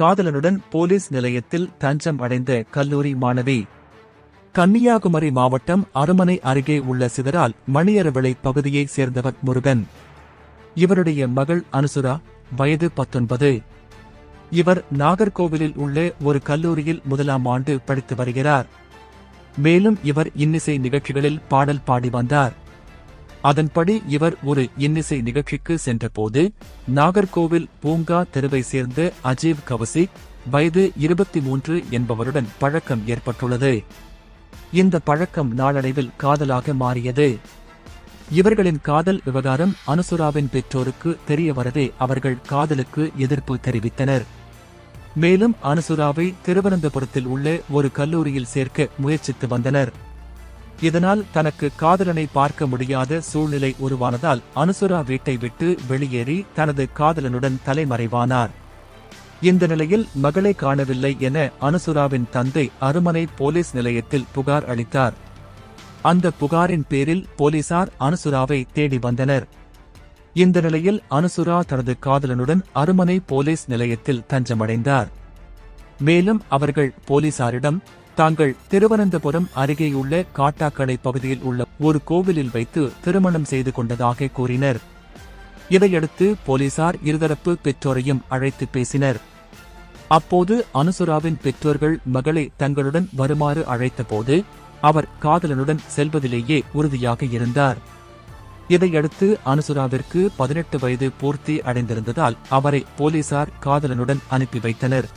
காதலனுடன் police நிலையத்தில் தஞ்சம் அடைந்த கல்லூரி மாணவி. கன்னியாகுமரி மாவட்டம் அருமனை அருகே உள்ள சிதறால் மணியரவிளை பகுதியைச் சேர்ந்தவர் முருகன். இவருடைய மகள் அனுசுரா வயது பத்தொன்பது. இவர் நாகர்கோவிலில் உள்ள ஒரு கல்லூரியில் முதலாம் ஆண்டு படித்து வருகிறார். மேலும் இவர் இன்னிசை நிகழ்ச்சிகளில் பாடல் பாடி வந்தார். அதன்படி இவர் ஒரு இன்னிசை நிகழ்ச்சிக்கு சென்றபோது நாகர்கோவில் பூங்கா தெருவை சேர்ந்த அஜீவ் கவசி வயது இருபத்தி மூன்று என்பவருடன் பழக்கம் ஏற்பட்டுள்ளது. இந்த பழக்கம் நாளடைவில் காதலாக மாறியது. இவர்களின் காதல் விவகாரம் அனுசுராவின் பெற்றோருக்கு தெரிய வரவே அவர்கள் காதலுக்கு எதிர்ப்பு தெரிவித்தனர். மேலும் அனுசுராவை திருவனந்தபுரத்தில் உள்ள ஒரு கல்லூரியில் சேர்க்க முயற்சித்து வந்தனர். இதனால் தனக்கு காதலனை பார்க்க முடியாத சூழ்நிலை உருவானதால் அனுசுரா வீட்டை விட்டு வெளியேறி தனது காதலனுடன் தலைமறைவானார். இந்த நிலையில் மகளை காணவில்லை என அனுசுராவின் தந்தை அருமனை போலீஸ் நிலையத்தில் புகார் அளித்தார். அந்த புகாரின் பேரில் போலீசார் அனுசுராவை தேடி வந்தனர். இந்த நிலையில் அனுசுரா தனது காதலனுடன் அருமனை போலீஸ் நிலையத்தில் தஞ்சமடைந்தார். மேலும் அவர்கள் போலீசாரிடம் தாங்கள் திருவனந்தபுரம் அருகேயுள்ள காட்டாக்கடை பகுதியில் உள்ள ஒரு கோவிலில் வைத்து திருமணம் செய்து கொண்டதாக கூறினர். இதையடுத்து போலீசார் இருதரப்பு பெற்றோரையும் அழைத்து பேசினர். அப்போது அனுசுராவின் பெற்றோர்கள் மகளை தங்களுடன் வருமாறு அழைத்தபோது அவர் காதலனுடன் செல்வதிலேயே உறுதியாக இருந்தார். இதையடுத்து அனுசுராவிற்கு பதினெட்டு வயது பூர்த்தி அடைந்திருந்ததால் அவரை போலீசார் காதலனுடன் அனுப்பி வைத்தனர்.